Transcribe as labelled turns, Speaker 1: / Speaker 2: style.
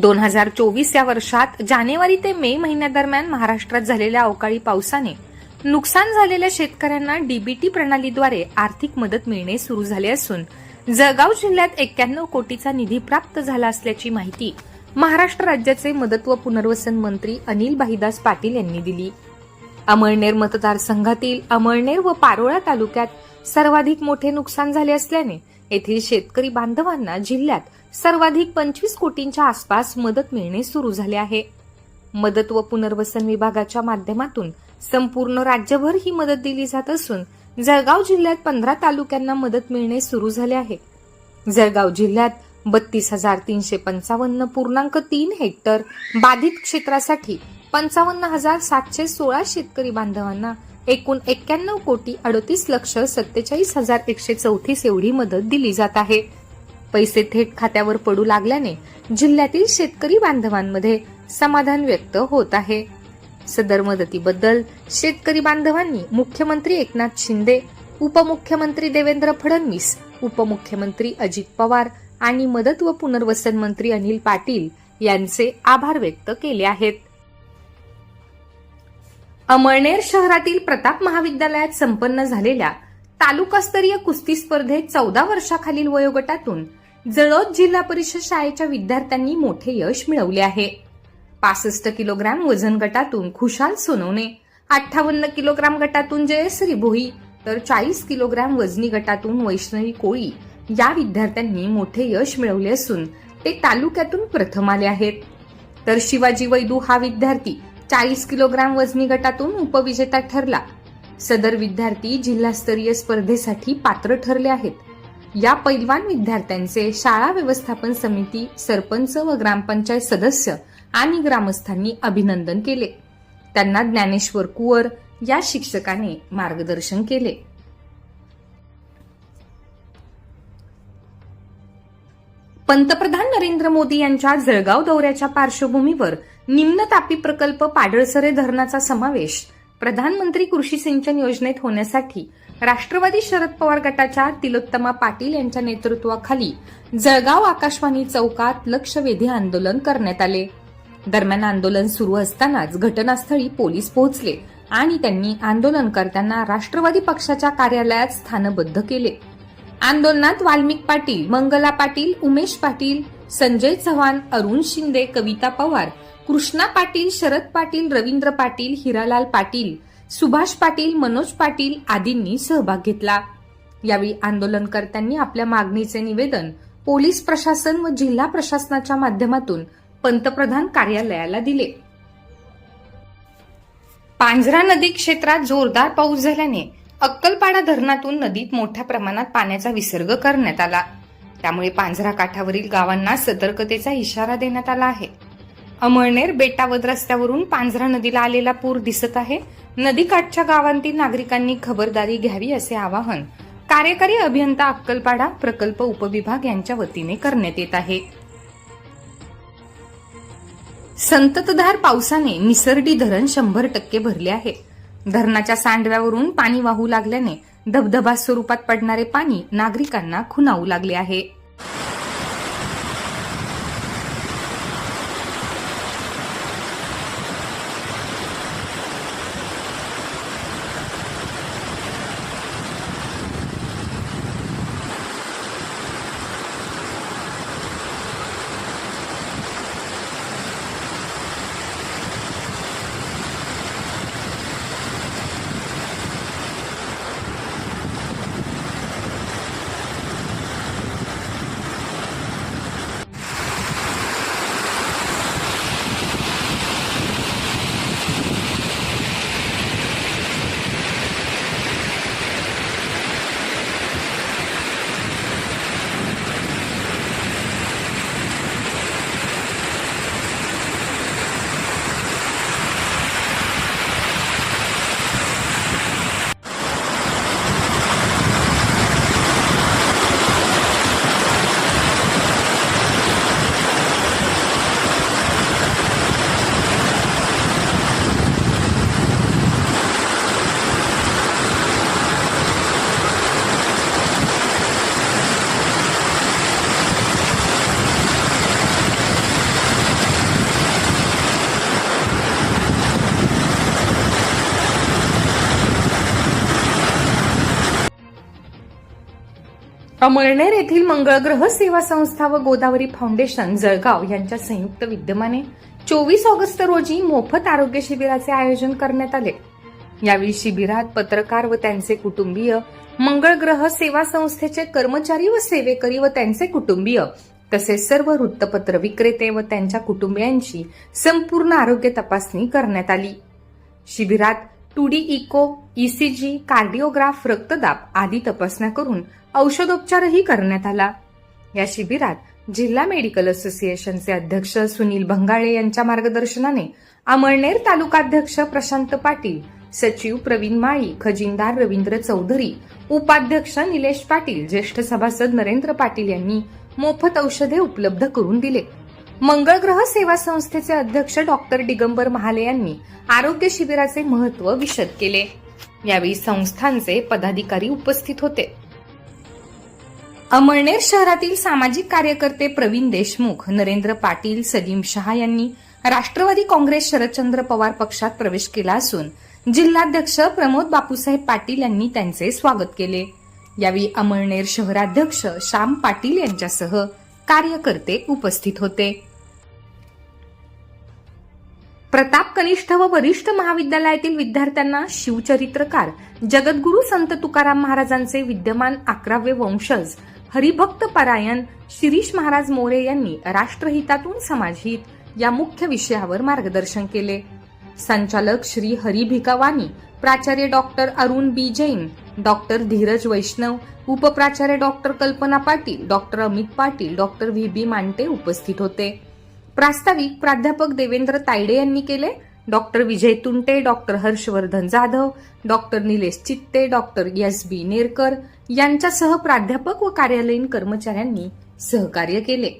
Speaker 1: दोन हजार चोवीस या वर्षात जानेवारी ते मे महिन्यादरम्यान महाराष्ट्रात झालेल्या अवकाळी पावसाने नुकसान झालेल्या शेतकऱ्यांना डीबीटी प्रणालीद्वारे आर्थिक मदत मिळणे सुरू झाले असून जळगाव जिल्ह्यात एक्क्याण्णव कोटीचा निधी प्राप्त झाला असल्याची माहिती महाराष्ट्र राज्याचे मदत व पुनर्वसन मंत्री अनिल भाईदास पाटील यांनी दिली. अमळनेर मतदारसंघातील अमळनेर व पारोळा तालुक्यात सर्वाधिक मोठे नुकसान झाले असल्याने येथील शेतकरी बांधवांना जिल्ह्यात सर्वाधिक पंचवीस कोटींच्या आसपास मदत मिळणे सुरू झाले आहे. मदत व पुनर्वसन विभागाच्या माध्यमातून संपूर्ण राज्यभर ही मदत दिली जात असून जळगाव जिल्ह्यात पंधरा तालुक्यांना मदत मिळणे सुरू झाले आहे. जळगाव जिल्ह्यात बत्तीस हजार तीनशे पंचावन्न पूर्णांक तीन हेक्टर बाधित क्षेत्रासाठी पंचावन्न हजार सातशे सोळा शेतकरी बांधवांना एकूण एक्क्याण्णव कोटी अडतीस लक्ष सत्तेचाळीस हजार एकशे चौतीस एवढी मदत दिली जात आहे. पैसे थेट खात्यावर पडू लागल्याने जिल्ह्यातील शेतकरी बांधवांमध्ये समाधान व्यक्त होत आहे. सदर मदतीबद्दल शेतकरी बांधवांनी मुख्यमंत्री एकनाथ शिंदे उपमुख्यमंत्री देवेंद्र फडणवीस उपमुख्यमंत्री अजित पवार आणि मदत व पुनर्वसन मंत्री अनिल पाटील यांचे आभार व्यक्त केले आहेत. अमळनेर शहरातील प्रताप महाविद्यालयात संपन्न झालेल्या तालुकास्तरीय कुस्ती स्पर्धेत चौदा वर्षाखालील वयोगटातून जळोद जिल्हा परिषद शाळेच्या विद्यार्थ्यांनी मोठे यश मिळवले आहे. पासष्ट किलोग्रॅम वजन गटातून खुशाल सोनवणे अठ्ठावन्न किलोग्राम गटातून जयश्री भोई तर चाळीस किलोग्रॅम वजनी गटातून वैष्णवी कोळी या विद्यार्थ्यांनी मोठे यश मिळवले असून ते तालुक्यातून प्रथम आले आहेत. तर शिवाजी वैदू हा विद्यार्थी चाळीस किलोग्राम वजनी गटातून उपविजेता ठरला. सदर विद्यार्थी जिल्हास्तरीय स्पर्धेसाठी पात्र ठरले आहेत. या पैलवान विद्यार्थ्यांचे शाळा व्यवस्थापन समिती सरपंच व ग्रामपंचायत सदस्य आणि ग्रामस्थांनी अभिनंदन केले. त्यांना ज्ञानेश्वर कुवर या शिक्षकाने मार्गदर्शन केले. पंतप्रधान नरेंद्र मोदी यांच्या जळगाव दौऱ्याच्या पार्श्वभूमीवर निम्न तापी प्रकल्प पाडळसरे धरणाचा समावेश प्रधानमंत्री कृषी सिंचन योजनेत होण्यासाठी राष्ट्रवादी शरद पवार गटाच्या तिलोत्तमा पाटील यांच्या नेतृत्वाखाली जळगाव आकाशवाणी चौकात लक्षवेधी आंदोलन करण्यात आले. दरम्यान आंदोलन सुरू असतानाच घटनास्थळी पोलीस पोहोचले आणि त्यांनी आंदोलनकर्त्यांना राष्ट्रवादी पक्षाच्या कार्यालयात स्थानबद्ध केले. आंदोलनात वाल्मिक पाटील मंगला पाटील उमेश पाटील संजय चव्हाण अरुण शिंदे कविता पवार कृष्णा पाटील शरद पाटील रवींद्र पाटील हिरालाल पाटील सुभाष पाटील मनोज पाटील आदींनी सहभाग घेतला. यावेळी आंदोलनकर्त्यांनी आपल्या मागणीचे निवेदन पोलीस प्रशासन व जिल्हा प्रशासनाच्या माध्यमातून पंतप्रधान कार्यालयाला दिले. पांझरा नदी क्षेत्रात जोरदार पाऊस झाल्याने अक्कलपाडा धरणातून नदीत मोठ्या प्रमाणात पाण्याचा विसर्ग करण्यात आला. त्यामुळे पांझरा काठावरील गावांना सतर्कतेचा इशारा देण्यात आला आहे. अमळनेर बेटावद रस्त्यावरून पांझरा नदीला आलेला पूर दिसत आहे. नदीकाठच्या गावांतील नागरिकांनी खबरदारी घ्यावी असे आवाहन. कार्यकारी अभियंता अक्कलपाडा प्रकल्प उपविभाग यांच्या वतीने करण्यात येत आहे. संततधार पावसाने निसर्डी धरण शंभर टक्के भरले आहे. धरणाच्या सांडव्यावरून पाणी वाहू लागल्याने धबधबा स्वरूपात पडणारे पाणी नागरिकांना खुनावू लागले आहे. अमळनेर येथील मंगळग्रह सेवा संस्था व गोदावरी फाउंडेशन जळगाव यांच्या संयुक्त विद्यमाने चोवीस ऑगस्ट रोजी मोफत आरोग्य शिबिराचे आयोजन करण्यात आले. यावेळी शिबिरात पत्रकार व त्यांचे कुटुंबीय मंगळग्रह सेवा संस्थेचे कर्मचारी व सेवेकरी व त्यांचे कुटुंबीय तसेच सर्व वृत्तपत्र विक्रेते व त्यांच्या कुटुंबियांची संपूर्ण आरोग्य तपासणी करण्यात आली. शिबिरात two D echo ECG cardiograph रक्तदाब आदी तपासण्या करून औषधोपचारही करण्यात आला. या शिबिरात जिल्हा मेडिकल असोसिएशनचे अध्यक्ष सुनील भंगाळे यांच्या मार्गदर्शनाने अमळनेर तालुकाध्यक्ष प्रशांत पाटील सचिव प्रवीण माळी खजिनदार रवींद्र चौधरी उपाध्यक्ष निलेश पाटील ज्येष्ठ सभासद नरेंद्र पाटील यांनी मोफत औषधे उपलब्ध करून दिले. मंगळग्रह सेवा संस्थेचे अध्यक्ष डॉक्टर दिगंबर महाले यांनी आरोग्य शिबिराचे महत्त्व विशद केले. यावेळी संस्थांचे पदाधिकारी उपस्थित होते. अमळनेर शहरातील सामाजिक कार्यकर्ते प्रवीण देशमुख नरेंद्र पाटील सलीम शहा यांनी राष्ट्रवादी काँग्रेस शरदचंद्र पवार पक्षात प्रवेश केला असून जिल्हाध्यक्ष प्रमोद बापूसाहेब पाटील यांनी त्यांचे स्वागत केले. यावेळी अमळनेर शहराध्यक्ष श्याम पाटील यांच्यासह कार्यकर्ते उपस्थित होते. प्रताप कनिष्ठ व वरिष्ठ महाविद्यालयातील विद्यार्थ्यांना शिवचरित्रकार जगद्गुरु संत तुकाराम महाराजांचे विद्यमान अकरावे वंशज हरिभक्त परायण शिरीष महाराज मोरे यांनी राष्ट्रहितातून समाजहित या मुख्य विषयावर मार्गदर्शन केले. संचालक श्री हरी भिकावानी प्राचार्य doctor Arun B. Jain doctor Dhiraj Vaishnav उपप्राचार्य doctor Kalpana Patil doctor Amit Patil doctor V. B. Mante उपस्थित होते. प्रास्ताविक प्राध्यापक देवेंद्र तायडे यांनी केले. Doctor Vijay Tunte doctor Harshvardhan Jadhav doctor Nilesh Chitte doctor S बी नेरकर यांच्यासह प्राध्यापक व कार्यालयीन कर्मचाऱ्यांनी सहकार्य केले.